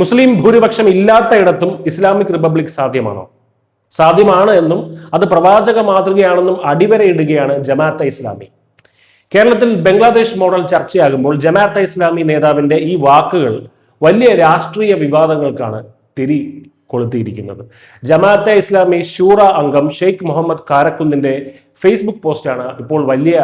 മുസ്ലിം ഭൂരിപക്ഷം ഇല്ലാത്തയിടത്തും Islamic republic സാധ്യമാണോ? സാധ്യമാണ് എന്നും അത് പ്രവാചക മാതൃകയാണെന്നും അടിവരയിടുകയാണ് ജമാഅത്തെ ഇസ്ലാമി. കേരളത്തിൽ ബംഗ്ലാദേശ് മോഡൽ ചർച്ചയാകുമ്പോൾ ജമാഅത്തെ ഇസ്ലാമി നേതാവിന്റെ ഈ വാക്കുകൾ വലിയ രാഷ്ട്രീയ വിവാദങ്ങൾക്കാണ് തിരി കൊളുത്തിയിരിക്കുന്നത്. ജമാഅത്തെ ഇസ്ലാമി ഷൂറ അംഗം ഷെയ്ഖ് മുഹമ്മദ് കാരക്കുന്നിന്റെ ഫേസ്ബുക്ക് പോസ്റ്റാണ് ഇപ്പോൾ വലിയ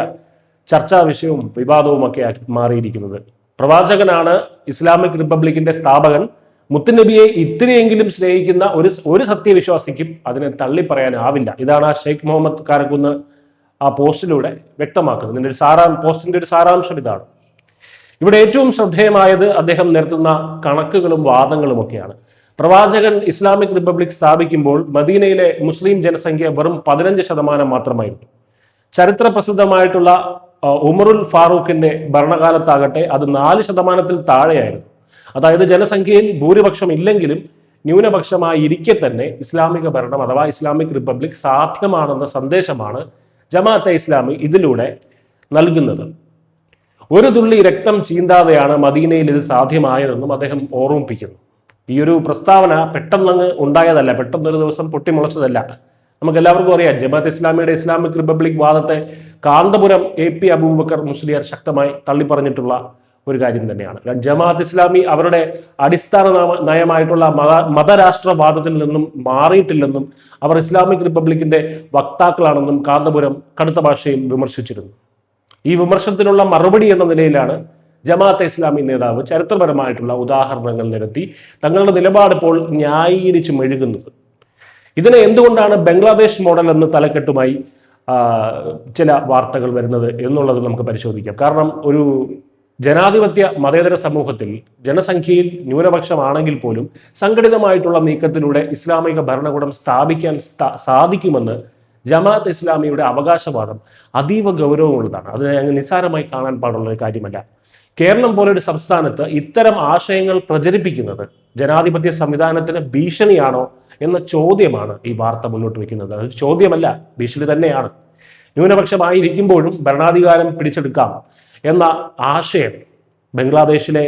ചർച്ചാ വിഷയവും വിവാദവുമൊക്കെ മാറിയിരിക്കുന്നത്. പ്രവാചകനാണ് ഇസ്ലാമിക് റിപ്പബ്ലിക്കിന്റെ സ്ഥാപകൻ മുത്തുനബിയെ ഇത്രയെങ്കിലും സ്നേഹിക്കുന്ന ഒരു ഒരു സത്യവിശ്വാസിക്കും അതിനെ തള്ളി തള്ളിപ്പറയാനാവില്ല ഇതാണ് ആ ഷെയ്ഖ് മുഹമ്മദ് കാരക്കുന്ന് ആ പോസ്റ്റിലൂടെ വ്യക്തമാക്കുന്നത്. ഇതിന്റെ ഒരു സാറാം പോസ്റ്റിന്റെ ഒരു സാരാംശം ഇതാണ്. ഇവിടെ ഏറ്റവും ശ്രദ്ധേയമായത് അദ്ദേഹം നിരത്തുന്ന കണക്കുകളും വാദങ്ങളും ഒക്കെയാണ്. പ്രവാചകൻ ഇസ്ലാമിക് റിപ്പബ്ലിക് സ്ഥാപിക്കുമ്പോൾ മദീനയിലെ മുസ്ലിം ജനസംഖ്യ വെറും പതിനഞ്ച് ശതമാനം മാത്രമായിരുന്നു. ചരിത്ര പ്രസിദ്ധമായിട്ടുള്ള ഉമറുൽ ഫാറൂഖിന്റെ ഭരണകാലത്താകട്ടെ അത് നാല് ശതമാനത്തിൽ താഴെയായിരുന്നു. അതായത് ജനസംഖ്യയിൽ ഭൂരിപക്ഷം ഇല്ലെങ്കിലും ന്യൂനപക്ഷമായി ഇരിക്കെ തന്നെ ഇസ്ലാമിക ഭരണം അഥവാ ഇസ്ലാമിക് റിപ്പബ്ലിക് സാധ്യമാണെന്ന സന്ദേശമാണ് ജമാഅത്തെ ഇസ്ലാമി ഇതിലൂടെ നൽകുന്നത്. ഒരു തുള്ളി രക്തം ചീന്താതെയാണ് മദീനയിൽ ഇത് സാധ്യമായതെന്നും അദ്ദേഹം ഓർമ്മിപ്പിക്കുന്നു. ഈ ഒരു പ്രസ്താവന പെട്ടെന്നങ്ങ് ഉണ്ടായതല്ല പെട്ടെന്നൊരു ദിവസം പൊട്ടിമുളച്ചതല്ല. നമുക്ക് എല്ലാവർക്കും അറിയാം ജമാഅത്ത് ഇസ്ലാമിയുടെ ഇസ്ലാമിക് റിപ്പബ്ലിക് വാദത്തെ കാന്തപുരം എ പി അബൂബക്കർ മുസ്ലിയാർ ശക്തമായി തള്ളിപ്പറഞ്ഞിട്ടുള്ള ഒരു കാര്യം തന്നെയാണ്. ജമാഅത്ത് ഇസ്ലാമി അവരുടെ അടിസ്ഥാന നയമായിട്ടുള്ള മത മതരാഷ്ട്രവാദത്തിൽ നിന്നും മാറിയിട്ടില്ലെന്നും അവർ ഇസ്ലാമിക് റിപ്പബ്ലിക്കിന്റെ വക്താക്കളാണെന്നും കാന്തപുരം കടുത്ത ഭാഷയിൽ വിമർശിച്ചിരുന്നു. ഈ വിമർശനത്തിനുള്ള മറുപടി എന്ന നിലയിലാണ് ജമാഅത്തെ ഇസ്ലാമി നേതാവ് ചരിത്രപരമായിട്ടുള്ള ഉദാഹരണങ്ങൾ നിരത്തി തങ്ങളുടെ നിലപാട് ഇപ്പോൾ ന്യായീകരിച്ച് മെഴുകുന്നത്. ഇതിനെ എന്തുകൊണ്ടാണ് ബംഗ്ലാദേശ് മോഡൽ എന്ന് തലക്കെട്ടുമായി ചില വാർത്തകൾ വരുന്നത് എന്നുള്ളത് നമുക്ക് പരിശോധിക്കാം. കാരണം ഒരു ജനാധിപത്യ മതേതര സമൂഹത്തിൽ ജനസംഖ്യയിൽ ന്യൂനപക്ഷമാണെങ്കിൽ പോലും സംഘടിതമായിട്ടുള്ള നീക്കത്തിലൂടെ ഇസ്ലാമിക ഭരണകൂടം സ്ഥാപിക്കാൻ സ്ഥാ- സാധിക്കുമെന്ന് ജമാഅത്ത് ഇസ്ലാമിയുടെ അവകാശവാദം അതീവ ഗൗരവമുള്ളതാണ്. അതിനെ അങ്ങ് നിസ്സാരമായി കാണാൻ പാടുള്ള ഒരു കാര്യമല്ല. കേരളം പോലൊരു സംസ്ഥാനത്ത് ഇത്തരം ആശയങ്ങൾ പ്രചരിപ്പിക്കുന്നത് ജനാധിപത്യ സംവിധാനത്തിന് ഭീഷണിയാണോ എന്ന ചോദ്യമാണ് ഈ വാർത്ത മുന്നോട്ട് വയ്ക്കുന്നത്. അത് ചോദ്യമല്ല ഭീഷണി തന്നെയാണ്. ന്യൂനപക്ഷമായിരിക്കുമ്പോഴും ഭരണാധികാരം പിടിച്ചെടുക്കാം. എന്ന ആശയം ബംഗ്ലാദേശിലെ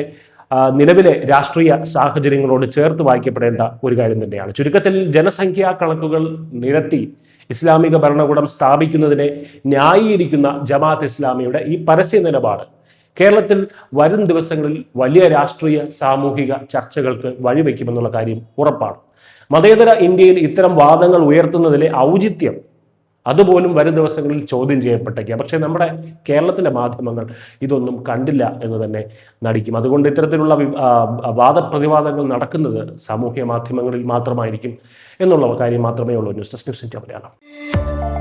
നിലവിലെ രാഷ്ട്രീയ സാഹചര്യങ്ങളോട് ചേർത്ത് വായിക്കപ്പെടേണ്ട ഒരു കാര്യം തന്നെയാണ്. ചുരുക്കത്തിൽ ജനസംഖ്യാ കണക്കുകൾ നിരത്തി ഇസ്ലാമിക ഭരണകൂടം സ്ഥാപിക്കുന്നതിനെ ന്യായീകരിക്കുന്ന ജമാഅത്ത് ഇസ്ലാമിയുടെ ഈ പരസ്യ നിലപാട് കേരളത്തിൽ വരും ദിവസങ്ങളിൽ വലിയ രാഷ്ട്രീയ സാമൂഹിക ചർച്ചകൾക്ക് വഴിവെക്കുമെന്നുള്ള കാര്യം ഉറപ്പാണ്. മതേതര ഇന്ത്യയിൽ ഇത്തരം വാദങ്ങൾ ഉയർത്തുന്നതിലെ ഔചിത്യം അതുപോലും വരും ദിവസങ്ങളിൽ ചോദ്യം ചെയ്യപ്പെട്ടേക്കാം. പക്ഷേ നമ്മുടെ കേരളത്തിലെ മാധ്യമങ്ങൾ ഇതൊന്നും കണ്ടില്ല എന്ന് തന്നെ നടിക്കും. അതുകൊണ്ട് ഇത്തരത്തിലുള്ള വാദപ്രതിവാദങ്ങൾ നടക്കുന്നത് സാമൂഹ്യ മാധ്യമങ്ങളിൽ മാത്രമായിരിക്കും എന്നുള്ള കാര്യം മാത്രമേ ഉള്ളൂ. News desk news India Malayalam.